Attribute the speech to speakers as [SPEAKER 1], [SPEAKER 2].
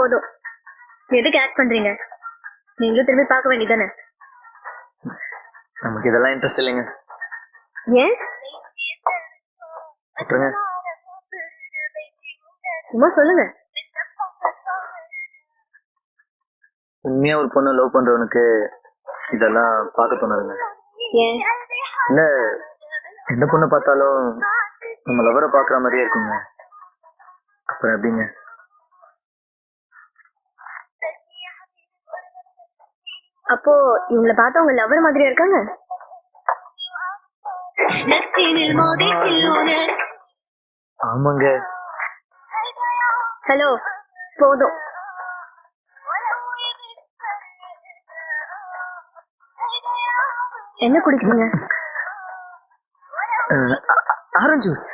[SPEAKER 1] போதும். எதுக்கு ஆக்ட் பண்றீங்க? நீங்களும் திரும்பி பார்க்க வேண்டியதானே
[SPEAKER 2] நமக்கு இதெல்லாம் இன்ட்ரெஸ்ட் இல்லைங்க.
[SPEAKER 1] ஏன்? சும்மா சொல்லுங்க.
[SPEAKER 2] உண்மையா ஒரு பொண்ணு லவ் பண்றவனுக்கு இதெல்லாம் பார்க்க தோணுதுங்க.
[SPEAKER 1] ஏன்?
[SPEAKER 2] இல்ல எந்த பொண்ணை பார்த்தாலும் நம்ம லவரை பாக்குற மாதிரியே இருக்குங்க. அப்புறம் எப்படிங்க?
[SPEAKER 1] அப்போ இவங்கள பார்த்தா உங்க லவர் மாதிரியா இருக்காங்க?
[SPEAKER 2] ஆமாங்க.
[SPEAKER 1] ஹலோ போதும். என்ன குடிக்கிறீங்க?
[SPEAKER 2] Orange juice.